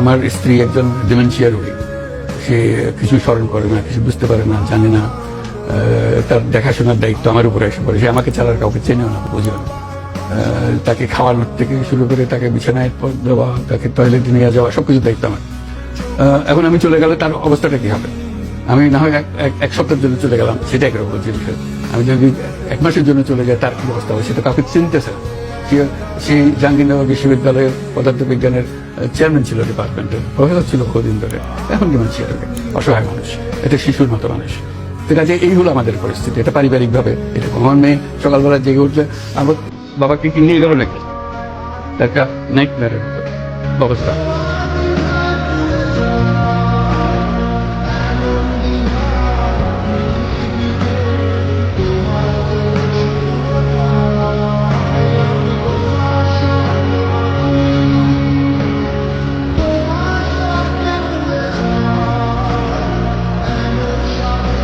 আমার স্ত্রী একজন ডিমেনশিয়া রোগী। সে কিছু স্মরণ করে না, কিছু বুঝতে পারে না, জানে না। তার দেখাশোনার দায়িত্ব আমার উপরে এসে পড়ে। সে আমাকে চালার কাউকে চেনেও না, বুঝেও না। তাকে খাওয়ানোর থেকে শুরু করে তাকে বিছানায় দেওয়া, তাকে টয়লেটে নিয়ে যাওয়া সবকিছু দায়িত্ব আমার। এখন আমি চলে গেলে তার অবস্থাটা কি হবে? আমি না হয় এক সপ্তাহের জন্য চলে গেলাম সেটা একরকম জিনিস আমি যদি এক মাসের জন্য চলে যাই, তার কি অবস্থা হবে? সেটা কাউকে চিনতেছে সে- সেই জাহাঙ্গীরনগর বিশ্ববিদ্যালয়ের পদার্থবিজ্ঞানের চেয়ারম্যান ছিল ডিপার্টমেন্টের প্রফেসর ছিল বহুদিন ধরে, এখন কেমন চেয়ারম্যান অসহায় মানুষ এটা শিশুর মতো মানুষ। তো কাজে এই হলো আমাদের পরিস্থিতি, এটা পারিবারিক ভাবে এটা কখন মেয়ে, সকালবেলা জেগে উঠলে, আমার বাবাকে কি নিয়ে গেল নাকি? একটা নাইট অবস্থা